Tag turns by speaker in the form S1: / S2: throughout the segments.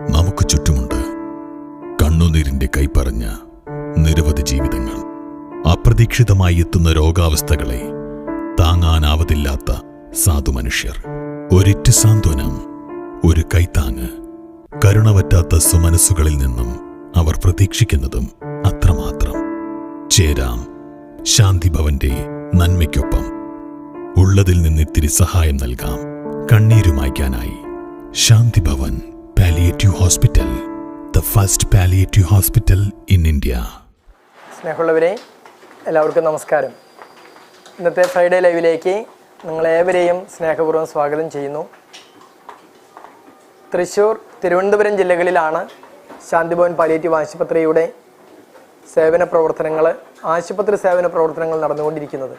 S1: നമുക്ക് ചുറ്റുമുണ്ട് കണ്ണുനീരിന്റെ കൈപ്പറഞ്ഞ നിരവധി ജീവിതങ്ങൾ. അപ്രതീക്ഷിതമായി എത്തുന്ന രോഗാവസ്ഥകളെ താങ്ങാനാവതില്ലാത്ത സാധു മനുഷ്യർ ഒരിറ്റ് സാന്ത്വനം ഒരു കൈത്താങ് കരുണവറ്റാത്ത സുമനസ്സുകളിൽ നിന്നും അവർ പ്രതീക്ഷിക്കുന്നതും അത്രമാത്രം. ചേരാം ശാന്തിഭവന്റെ നന്മയ്ക്കൊപ്പം. ഉള്ളതിൽ നിന്നിത്തിരി സഹായം നൽകാം. കണ്ണീരുമായ്ക്കാനായി Shanthibhavan palliative hospital the first palliative hospital in India
S2: സ്നേഹമുള്ളവരെ എല്ലാവർക്കും നമസ്കാരം. ഇന്നത്തെ ഫ്രൈഡേ ലൈവിലേക്ക് നിങ്ങളേവരെയും സ്നേഹപൂർവം സ്വാഗതം ചെയ്യുന്നു. തൃശ്ശൂർ തിരുവനന്തപുരം ജില്ലകളിലാണ് ശാന്തിഭവൻ പാലിയേറ്റീവ് ആശുപത്രിയുടെ സേവന പ്രവർത്തനങ്ങൾ ആശുപത്രി സേവന പ്രവർത്തനങ്ങൾ നടന്നുകൊണ്ടിരിക്കുന്നത്.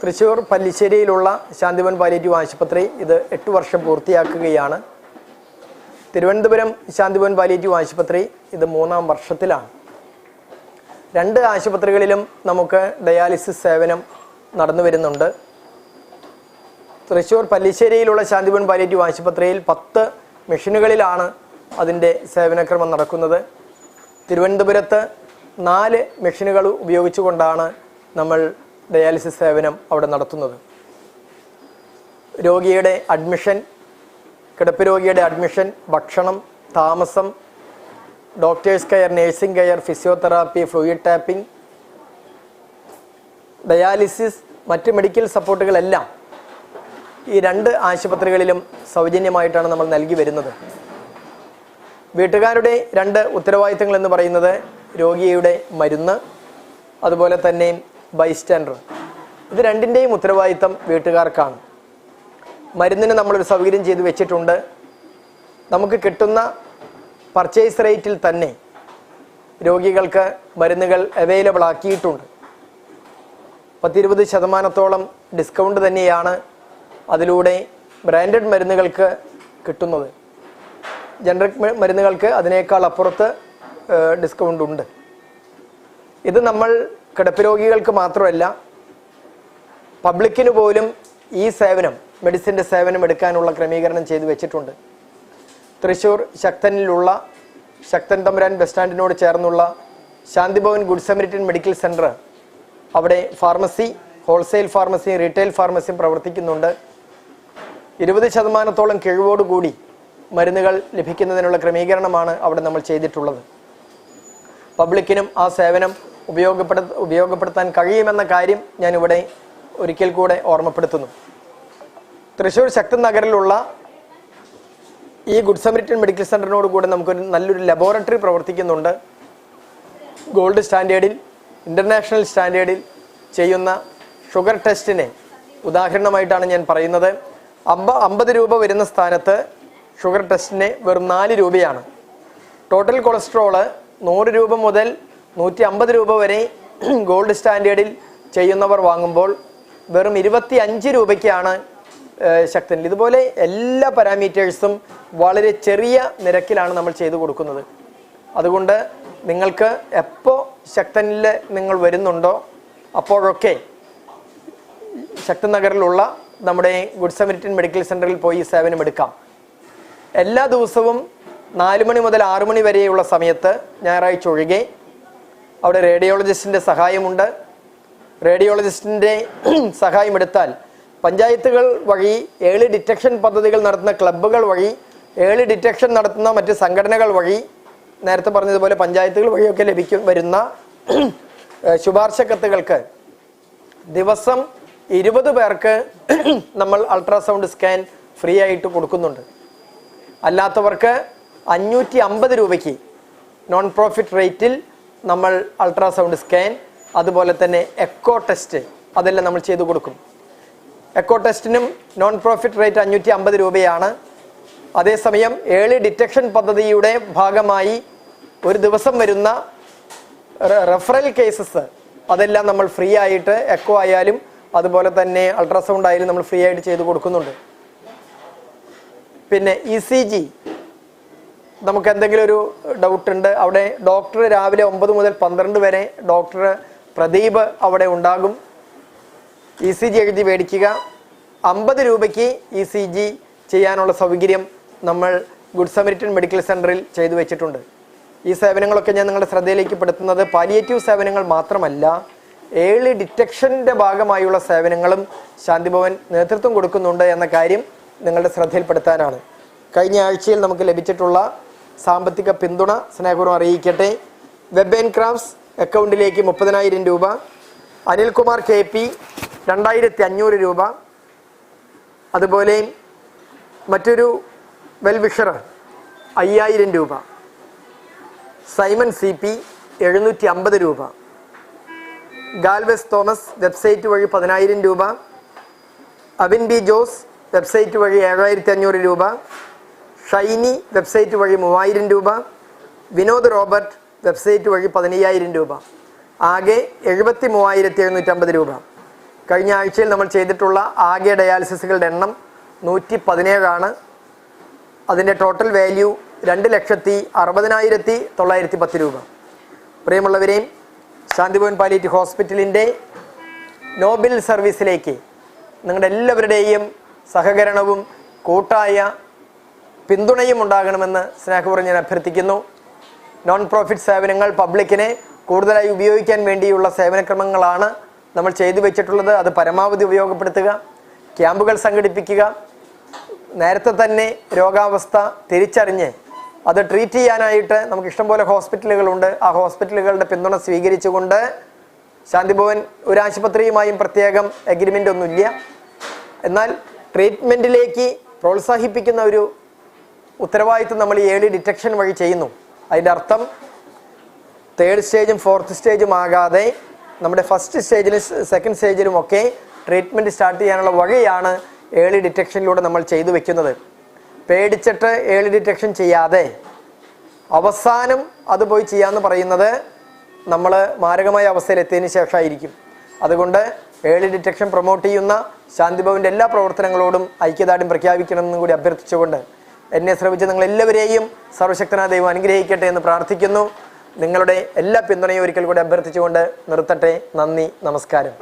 S2: തൃശ്ശൂർ പല്ലിശ്ശേരിയിലുള്ള ശാന്തിഭവൻ പാലിയേറ്റീവ് ആശുപത്രി ഇത് എട്ട് വർഷം പൂർത്തിയാക്കുകയാണ്. തിരുവനന്തപുരം ശാന്തിഭവൻ പാലിയേറ്റീവ് ആശുപത്രി ഇത് മൂന്നാം വർഷത്തിലാണ്. രണ്ട് ആശുപത്രികളിലും നമുക്ക് ഡയാലിസിസ് സേവനം നടന്നു വരുന്നുണ്ട്. തൃശ്ശൂർ പല്ലിശ്ശേരിയിലുള്ള ശാന്തിഭവൻ പാലിയേറ്റീവ് ആശുപത്രിയിൽ പത്ത് മെഷീനുകളിലാണ് അതിന്റെ സേവനക്രമം നടക്കുന്നത്. തിരുവനന്തപുരത്ത് നാല് മെഷീനുകൾ ഉപയോഗിച്ചുകൊണ്ടാണ് നമ്മൾ ഡയാലിസിസ് സേവനം അവിടെ നടത്തുന്നത്. രോഗിയുടെ അഡ്മിഷൻ കിടപ്പ് രോഗിയുടെ അഡ്മിഷൻ ഭക്ഷണം താമസം doctors care nursing care physiotherapy fluid tapping dialysis മറ്റ് മെഡിക്കൽ സപ്പോർട്ടുകളെല്ലാം ഈ രണ്ട് ആശുപത്രികളിലും സൗജന്യമായിട്ടാണ് നമ്മൾ നൽകി വരുന്നത്. വീട്ടുകാരുടെ രണ്ട് ഉത്തരവാദിത്തങ്ങൾ എന്ന് പറയുന്നത് രോഗിയുടെ മരുന്ന് അതുപോലെ തന്നെ ബൈസ്റ്റാൻഡർ ഇത് രണ്ടിന്റെയും ഉത്തരവാദിത്തം വീട്ടുകാർക്കാണ്. മരുന്നിന് നമ്മളൊരു സൗകര്യം ചെയ്ത് വെച്ചിട്ടുണ്ട്. നമുക്ക് കിട്ടുന്ന പർച്ചേസ് റേറ്റിൽ തന്നെ രോഗികൾക്ക് മരുന്നുകൾ അവൈലബിൾ ആക്കിയിട്ടുണ്ട്. പത്തിരുപത് ശതമാനത്തോളം ഡിസ്കൗണ്ട് തന്നെയാണ് അതിലൂടെ ബ്രാൻഡഡ് മരുന്നുകൾക്ക് കിട്ടുന്നത്. ജനറിക് മരുന്നുകൾക്ക് അതിനേക്കാൾ അപ്പുറത്ത് ഡിസ്കൗണ്ട് ഉണ്ട്. ഇത് നമ്മൾ കിടപ്പ് രോഗികൾക്ക് മാത്രമല്ല പബ്ലിക്കിന് പോലും ഈ സേവനം മെഡിസിന്റെ സേവനം എടുക്കാനുള്ള ക്രമീകരണം ചെയ്തു വെച്ചിട്ടുണ്ട്. തൃശ്ശൂർ ശക്തനിലുള്ള ശക്തൻ തമ്പുരാൻ ബസ് സ്റ്റാൻഡിനോട് ചേർന്നുള്ള Shanthibhavan good Samaritan medical centre അവിടെ ഫാർമസി ഹോൾസെയിൽ ഫാർമസി റീറ്റെയിൽ ഫാർമസിയും പ്രവർത്തിക്കുന്നുണ്ട്. ഇരുപത് ശതമാനത്തോളം കിഴിവോടുകൂടി മരുന്നുകൾ ലഭിക്കുന്നതിനുള്ള ക്രമീകരണമാണ് അവിടെ നമ്മൾ ചെയ്തിട്ടുള്ളത്. പബ്ലിക്കിനും ആ സേവനം ഉപയോഗപ്പെടു ഉപയോഗപ്പെടുത്താൻ കഴിയുമെന്ന കാര്യം ഞാനിവിടെ ഒരിക്കൽ കൂടെ ഓർമ്മപ്പെടുത്തുന്നു. തൃശ്ശൂർ ശക്തി നഗറിലുള്ള ഈ ഗുഡ് സമരിറ്റൻ മെഡിക്കൽ സെന്ററിനോട് കൂടെ നമുക്കൊരു നല്ലൊരു ലബോറട്ടറി പ്രവർത്തിക്കുന്നുണ്ട്. ഗോൾഡ് സ്റ്റാൻഡേർഡിൽ ഇന്റർനാഷണൽ സ്റ്റാൻഡേർഡിൽ ചെയ്യുന്ന ഷുഗർ ടെസ്റ്റിനെ ഉദാഹരണമായിട്ടാണ് ഞാൻ പറയുന്നത്. അമ്പ അമ്പത് രൂപ വരുന്ന സ്ഥാനത്ത് ഷുഗർ ടെസ്റ്റിന് വെറും നാല് രൂപയാണ്. ടോട്ടൽ കൊളസ്ട്രോൾ നൂറ് രൂപ മുതൽ നൂറ്റി അമ്പത് രൂപ വരെ ഗോൾഡ് സ്റ്റാൻഡേർഡിൽ ചെയ്യുന്നവർ വാങ്ങുമ്പോൾ വെറും ഇരുപത്തി അഞ്ച് രൂപയ്ക്കാണ് ശക്തനിൽ. ഇതുപോലെ എല്ലാ പാരാമീറ്റേഴ്സും വളരെ ചെറിയ നിരക്കിലാണ് നമ്മൾ ചെയ്തു കൊടുക്കുന്നത്. അതുകൊണ്ട് നിങ്ങൾക്ക് എപ്പോൾ ശക്തനിൽ നിങ്ങൾ വരുന്നുണ്ടോ അപ്പോഴൊക്കെ ശക്തൻ നഗറിലുള്ള നമ്മുടെ ഗുഡ് സമരിറ്റൻ മെഡിക്കൽ സെന്ററിൽ പോയി സേവനം എടുക്കാം. എല്ലാ ദിവസവും നാല് മണി മുതൽ ആറു മണി വരെയുള്ള സമയത്ത് ഞായറാഴ്ച ഒഴികെ അവിടെ റേഡിയോളജിസ്റ്റിന്റെ സഹായമുണ്ട്. റേഡിയോളജിസ്റ്റിന്റെ സഹായം എടുത്താൽ പഞ്ചായത്തുകൾ വഴി ഏളി ഡിറ്റക്ഷൻ പദ്ധതികൾ നടത്തുന്ന ക്ലബ്ബുകൾ വഴി ഏളി ഡിറ്റക്ഷൻ നടത്തുന്ന മറ്റ് സംഘടനകൾ വഴി നേരത്തെ പറഞ്ഞതുപോലെ പഞ്ചായത്തുകൾ വഴിയൊക്കെ ലഭിക്കും വരുന്ന ശുപാർശ കത്തുകൾക്ക് ദിവസം ഇരുപത് പേർക്ക് നമ്മൾ അൾട്രാസൗണ്ട് സ്കാൻ ഫ്രീ ആയിട്ട് കൊടുക്കുന്നുണ്ട്. അല്ലാത്തവർക്ക് അഞ്ഞൂറ്റി അമ്പത് രൂപയ്ക്ക് നോൺ പ്രോഫിറ്റ് റേറ്റിൽ നമ്മൾ അൾട്രാസൗണ്ട് സ്കാൻ അതുപോലെ തന്നെ എക്കോ ടെസ്റ്റ് അതെല്ലാം നമ്മൾ ചെയ്തു കൊടുക്കും. എക്കോ ടെസ്റ്റിനും നോൺ പ്രോഫിറ്റ് റേറ്റ് അഞ്ഞൂറ്റി അമ്പത് രൂപയാണ്. അതേസമയം ഏളി ഡിറ്റക്ഷൻ പദ്ധതിയുടെ ഭാഗമായി ഒരു ദിവസം വരുന്ന റെഫറൽ കേസസ് അതെല്ലാം നമ്മൾ ഫ്രീ ആയിട്ട് എക്കോ ആയാലും അതുപോലെ തന്നെ അൾട്രാസൗണ്ട് ആയാലും നമ്മൾ ഫ്രീ ആയിട്ട് ചെയ്ത് കൊടുക്കുന്നുണ്ട്. പിന്നെ ഇ സി ജി നമുക്ക് എന്തെങ്കിലും ഒരു ഡൗട്ട് ഉണ്ട് അവിടെ ഡോക്ടർ രാവിലെ ഒമ്പത് മുതൽ പന്ത്രണ്ട് വരെ ഡോക്ടർ പ്രദീപ് അവിടെ ഉണ്ടാകും. ഇ സി ജി എഴുതി മേടിക്കുക. അമ്പത് രൂപയ്ക്ക് ഇ സി ജി ചെയ്യാനുള്ള സൗകര്യം നമ്മൾ ഗുഡ് സമരിറ്റൻ മെഡിക്കൽ സെന്ററിൽ ചെയ്തു വെച്ചിട്ടുണ്ട്. ഈ സേവനങ്ങളൊക്കെ ഞാൻ നിങ്ങളുടെ ശ്രദ്ധയിലേക്ക് പെടുത്തുന്നത് പാലിയേറ്റീവ് സേവനങ്ങൾ മാത്രമല്ല ഏളി ഡിറ്റക്ഷന്റെ ഭാഗമായുള്ള സേവനങ്ങളും ശാന്തിഭവൻ നേതൃത്വം കൊടുക്കുന്നുണ്ട് എന്ന കാര്യം നിങ്ങളുടെ ശ്രദ്ധയിൽപ്പെടുത്താനാണ്. കഴിഞ്ഞ ആഴ്ചയിൽ നമുക്ക് ലഭിച്ചിട്ടുള്ള സാമ്പത്തിക പിന്തുണ സ്നേഹപൂർവം അറിയിക്കട്ടെ. വെബ് ആൻഡ് ക്രാഫ്റ്റ്സ് അക്കൗണ്ടിലേക്ക് മുപ്പതിനായിരം രൂപ. അനിൽകുമാർ കെ പി രണ്ടായിരത്തി അഞ്ഞൂറ് രൂപ. അതുപോലെ മറ്റൊരു വെൽവിഷർ അയ്യായിരം രൂപ. സൈമൺ സി പി എഴുന്നൂറ്റി അമ്പത് രൂപ. ഗാൽവെസ് തോമസ് വെബ്സൈറ്റ് വഴി പതിനായിരം രൂപ. അബിൻ ബി ജോസ് വെബ്സൈറ്റ് വഴി ഏഴായിരത്തി അഞ്ഞൂറ് രൂപ. ഷൈനി വെബ്സൈറ്റ് വഴി മൂവായിരം രൂപ. വിനോദ് റോബർട്ട് വെബ്സൈറ്റ് വഴി പതിനയ്യായിരം രൂപ. ആകെ എഴുപത്തി മൂവായിരത്തി എഴുന്നൂറ്റമ്പത് രൂപ. കഴിഞ്ഞ ആഴ്ചയിൽ നമ്മൾ ചെയ്തിട്ടുള്ള ആകെ ഡയാലിസിസുകളുടെ എണ്ണം നൂറ്റി പതിനേഴാണ് അതിന്റെ ടോട്ടൽ വാല്യൂ രണ്ട് ലക്ഷത്തി അറുപതിനായിരത്തി തൊള്ളായിരത്തി പത്ത് രൂപ. പ്രിയമുള്ളവരെയും ശാന്തിഭവൻ പാലിയേറ്റ് ഹോസ്പിറ്റലിന്റെ നോബിൽ സർവീസിലേക്ക് നിങ്ങളുടെ എല്ലാവരുടെയും സഹകരണവും കൂട്ടായ പിന്തുണയും ഉണ്ടാകണമെന്ന് സ്നേഹപൂർവം ഞാൻ അഭ്യർത്ഥിക്കുന്നു. നോൺ പ്രോഫിറ്റ് സേവനങ്ങൾ പബ്ലിക്കിനെ കൂടുതലായി ഉപയോഗിക്കാൻ വേണ്ടിയുള്ള സേവനക്രമങ്ങളാണ് നമ്മൾ ചെയ്തു വെച്ചിട്ടുള്ളത് അത് പരമാവധി ഉപയോഗപ്പെടുത്തുക ക്യാമ്പുകൾ സംഘടിപ്പിക്കുക നേരത്തെ തന്നെ രോഗാവസ്ഥ തിരിച്ചറിഞ്ഞ് അത് ട്രീറ്റ് ചെയ്യാനായിട്ട് നമുക്ക് ഇഷ്ടംപോലെ ഹോസ്പിറ്റലുകളുണ്ട്. ആ ഹോസ്പിറ്റലുകളുടെ പിന്തുണ സ്വീകരിച്ചുകൊണ്ട് ശാന്തിഭവൻ ഒരു ആശുപത്രിയുമായും പ്രത്യേകം എഗ്രിമെന്റ് ഒന്നുമില്ല. എന്നാൽ ട്രീറ്റ്മെന്റിലേക്ക് പ്രോത്സാഹിപ്പിക്കുന്ന ഒരു ഉത്തരവാദിത്വം നമ്മൾ ഈ ഏർലി ഡിറ്റക്ഷൻ വഴി ചെയ്യുന്നു. അതിന്റെ അർത്ഥം തേർഡ് സ്റ്റേജും ഫോർത്ത് സ്റ്റേജും ആകാതെ നമ്മുടെ ഫസ്റ്റ് സ്റ്റേജിലും സെക്കൻഡ് സ്റ്റേജിലും ഒക്കെ ട്രീറ്റ്മെന്റ് സ്റ്റാർട്ട് ചെയ്യാനുള്ള വഴിയാണ് ഏർലി ഡിറ്റക്ഷനിലൂടെ നമ്മൾ ചെയ്തു വെക്കുന്നത്. പേടിച്ചിട്ട് ഏർലി ഡിറ്റക്ഷൻ ചെയ്യാതെ അവസാനം അത് പോയി ചെയ്യാമെന്ന് പറയുന്നത് നമ്മൾ മാരകമായ അവസ്ഥയിൽ എത്തിയതിന് ശേഷമായിരിക്കും. അതുകൊണ്ട് ഏർലി ഡിറ്റക്ഷൻ പ്രൊമോട്ട് ചെയ്യുന്ന ശാന്തിഭവന്റെ എല്ലാ പ്രവർത്തനങ്ങളോടും ഐക്യദാർഢ്യം പ്രഖ്യാപിക്കണമെന്നും കൂടി അഭ്യർത്ഥിച്ചുകൊണ്ട് എന്നെ ശ്രമിച്ച് നിങ്ങളെല്ലാവരെയും സർവശക്തനായ ദൈവം അനുഗ്രഹിക്കട്ടെ എന്ന് പ്രാർത്ഥിക്കുന്നു. നിങ്ങളുടെ എല്ലാ പിന്തുണയും ഒരിക്കൽ കൂടി അഭ്യർത്ഥിച്ചുകൊണ്ട് നിർത്തട്ടെ. നന്ദി നമസ്കാരം.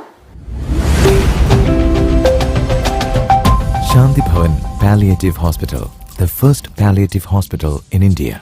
S3: Shanthi Bhavan palliative hospital the first palliative hospital in India